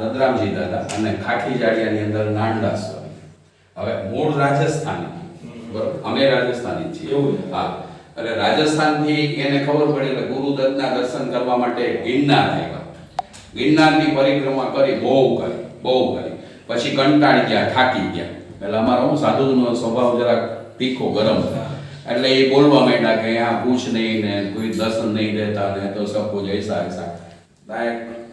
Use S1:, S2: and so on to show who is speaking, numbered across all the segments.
S1: રદરામજી દાદા અને ખાખી જાડિયાની અંદર નાનડા સ્વામી. હવે મૂળ રાજસ્થાની. અમે રાજસ્થાની છીએ. હા. એટલે રાજસ્થાનથી એને ખબર પડી એટલે ગુરુદત્તના દર્શન કરવા માટે ગિરનાર આવ્યા. ગિરનારની પરિક્રમા કરી બહુ કરી બહુ કરી. પછી કંટાળી ગયા થાકી ગયા. એટલે અમારો હું સાધુનો સ્વભાવ જરાક તીખો ગરમ એટલે એ બોલવા માંડ્યા કે આ પૂછ નહીં ને કોઈ દર્શન નહીં રહેતા ને તો સબ કુછ એસા. એસા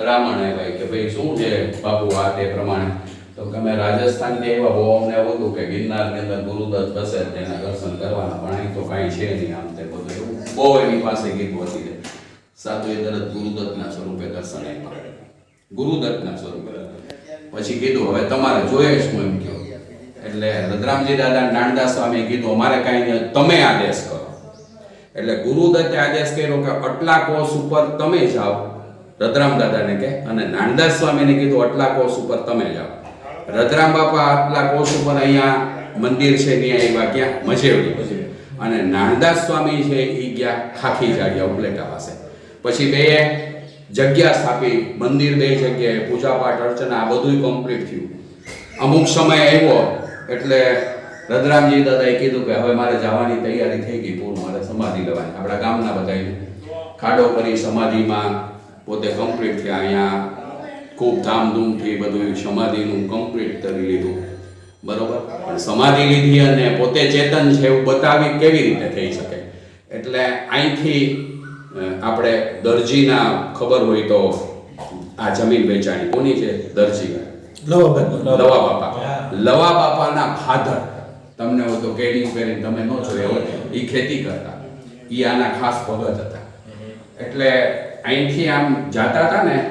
S1: બ્રાહ્મણ આવ્યા કે ભાઈ શું છે બાપુ આ તે પ્રમાણે? તો અમે રાજસ્થાનથી આવ્યા, બહુ અમને એવું હતું કે ગિરનારની અંદર ગુરુદત્ત બસે તેના દર્શન કરવાના, પણ અહીં તો કાંઈ છે નહીં આમ તે બધું એવું. બહુ એની પાસે ગીત હતી છે સાધુએ તરત ગુરુદત્તના સ્વરૂપે દર્શન આપ્યા. ગુરુદત્તના સ્વરૂપે પછી કીધું, હવે તમારે જોઈએ શું એમ કહો. એટલે રદરામજી દાદા નાનદાસ સ્વામીએ કીધું, અમારે કાંઈ નહીં, તમે આદેશ કરો. એટલે ગુરુદત્તે આદેશ કર્યો કે આટલા કોષ ઉપર તમે જાઓ. રદરામ દાદાને કહે, અને નાનદાસ સ્વામીને કીધું, આટલા કોષ ઉપર તમે જાઓ. રદરામ બાપા, આટલા કોષ ઉપર અહીંયા મંદિર છે, ત્યાં એવા ક્યાં? મજેવડી. અને નાનદાસ સ્વામી છે એ ગયા ખાખી જાડિયા ઉપલેટા પાસે. પછી બે જગ્યા સ્થાપી, મંદિર બે જગ્યાએ, પૂજા પાઠ, અર્ચના, આ બધું કમ્પ્લીટ થયું. અમુક સમય આવ્યો, એટલે રદરામજી દાદાએ કીધું કે, હવે મારે જવાની તૈયારી થઈ ગઈ પૂરું, મારે સમાધિ લેવાની. આપણા ગામના બધાએ ખાડો કરી સમાધિમાં પોતે કમ્પ્લીટ થયા. અહીંયા ખૂબ ધામધૂમથી બધું સમાધિનું કમ્પ્લીટ કરી લીધું. બરોબર? પણ સમાધિ લીધી અને પોતે ચેતન છે એવું બતાવી કેવી રીતે થઈ શકે? એટલે અહીંથી આપણે દરજીના ખબર હોય તો આ જમીન વેચાણી. કોની છે? દરજી. લવા બાપા. લવા બાપાના ફાધર તમને હોય તો કેડી પહેરીને તમે ન જોયો હોય. એ ખેતી કરતા. એ આના ખાસ ભગત હતા. એટલે અહીંથી આમ જાતા હતા ને,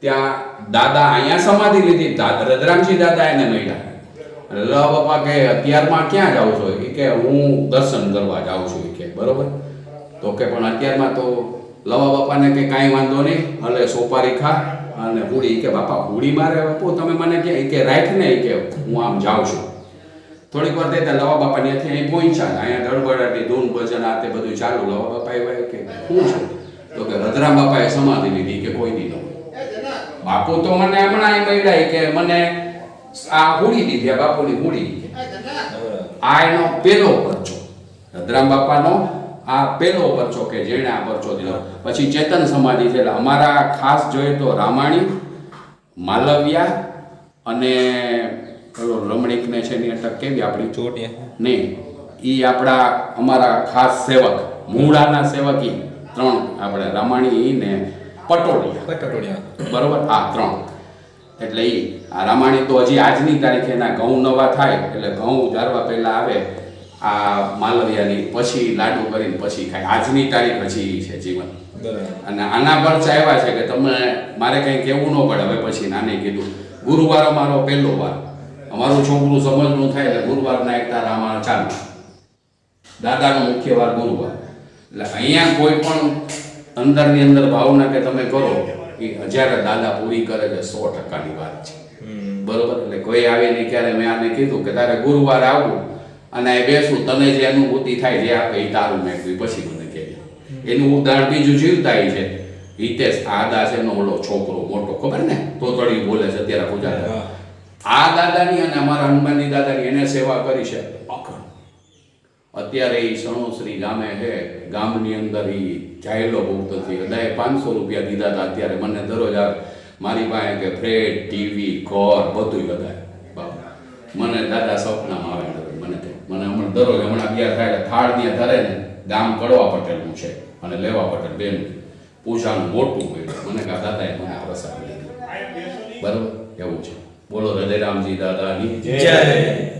S1: ત્યાં દાદા અહીંયા સમાધિ લીધી રદરામજી દાદા એને મળ્યા. લવા બાપા કે, અત્યારમાં ક્યાં જાઉં છો? એ કે, હું દર્શન કરવા જાઉં છું. કે, બરોબર. તો કે, પણ અત્યારમાં તો લવા બાપાને કે કાંઈ વાંધો નહીં એટલે સોપારી ખા અને હુડી કે, બાપા હુડી મારે બાપુ તમે મને કે કે, રાખ ને. કે, હું આમ જાઉં છું. થોડીક વાર ત્યાં લવા બાપા ત્યાંથી અહીં પહોંચ્યા અહીંયા ધડબડાટી, ધૂન ભજન આ તે બધું ચાલુ. લવા બાપા એવા કે શું છે. તો કે રધરામ બાપાએ સમાધિ લીધી કે કોઈ દી ન હોય બાપુ તો મને હમણાં એ મળ્યા કે મને આ હુડી દીધી બાપુની હુડી આ એનો પેલો પરચો. રધરામ બાપાનો આ પેલો પરચો કે જેણે આ પરચો દીધો. પછી ચેતન સમાધિ છે એટલે અમારા ખાસ જોઈએ તો રામાણી માલવ્યા અને પેલો રમણીકને છે એની અટક કેવી આપણી?
S2: ચોટ
S1: નહીં એ આપણા અમારા ખાસ સેવક મૂળાના સેવક. ત્રણ. આપણે રામાણી ને પટોળિયા.
S2: પટોડિયા
S1: બરોબર? આ ત્રણ. એટલે એ આ રામાણી તો હજી આજની તારીખે એના ઘઉં નવા થાય. એટલે ઘઉં ઉધારવા પહેલા આવે આ માલવિયાની પછી લાડુ કરીને પછી ખાય. આજની તારીખ હજી છે જીવન. અને આના પર ચાવ્યા છે કે તમે મારે કંઈ કહેવું ન પડે. હવે પછી નાને કીધું ગુરુવાર અમારો પહેલો વાર. અમારું છોકરું સમજનું થાય એટલે ગુરુવારના એક તારા અમારા ચાલુ. દાદાનો મુખ્ય વાર ગુરુવાર. એટલે અહીંયા કોઈ પણ અંદરની અંદર ભાવના કે તમે કરો એ હજારે દાદા પૂરી કરે છે સો ટકાની વાત છે. બરોબર? એટલે કોઈ આવે નહીં ક્યારે. મેં આને કીધું કે તારે ગુરુવાર આવું અને એ બેસું તને જે અનુભૂતિ થાય જે આપે એ તારું મેં પછી મને કહેજે એનું ઉદાહરણ બીજું જીવતા છે. હિતેશ આ દાસ એનો ઓલો છોકરો મોટો ખબર ને? તોતડી બોલે છે અત્યારે પૂજા. આ દાદાની અને અમારા હનુમાનની દાદાની એને સેવા કરી છે. અખંડ અત્યારે એ સણોસરી ગામે છે ગામની અંદર એ જાયેલો ભૂખતથી બધાએ પાંચસો રૂપિયા દીધા હતા અત્યારે. મને દરરોજ આવે મારી પાસે કે ફ્રેડ, ટીવી, ઘર બધું બધાય બાપા. મને દાદા સપનામાં આવે મને કે મને હમણાં દરરોજ હમણાં અગિયાર થાય એટલે થાળ ત્યાં ધરે ને ગામ કડવા પટેલનું છે અને લેવા પટેલ બેન. પૂજાનું મોટું કર્યું મને કા દાદાએ મને આ પ્રસાદ બરોબર? એવું છે. બોલો હૃદયરામજી દાદાની
S2: જય.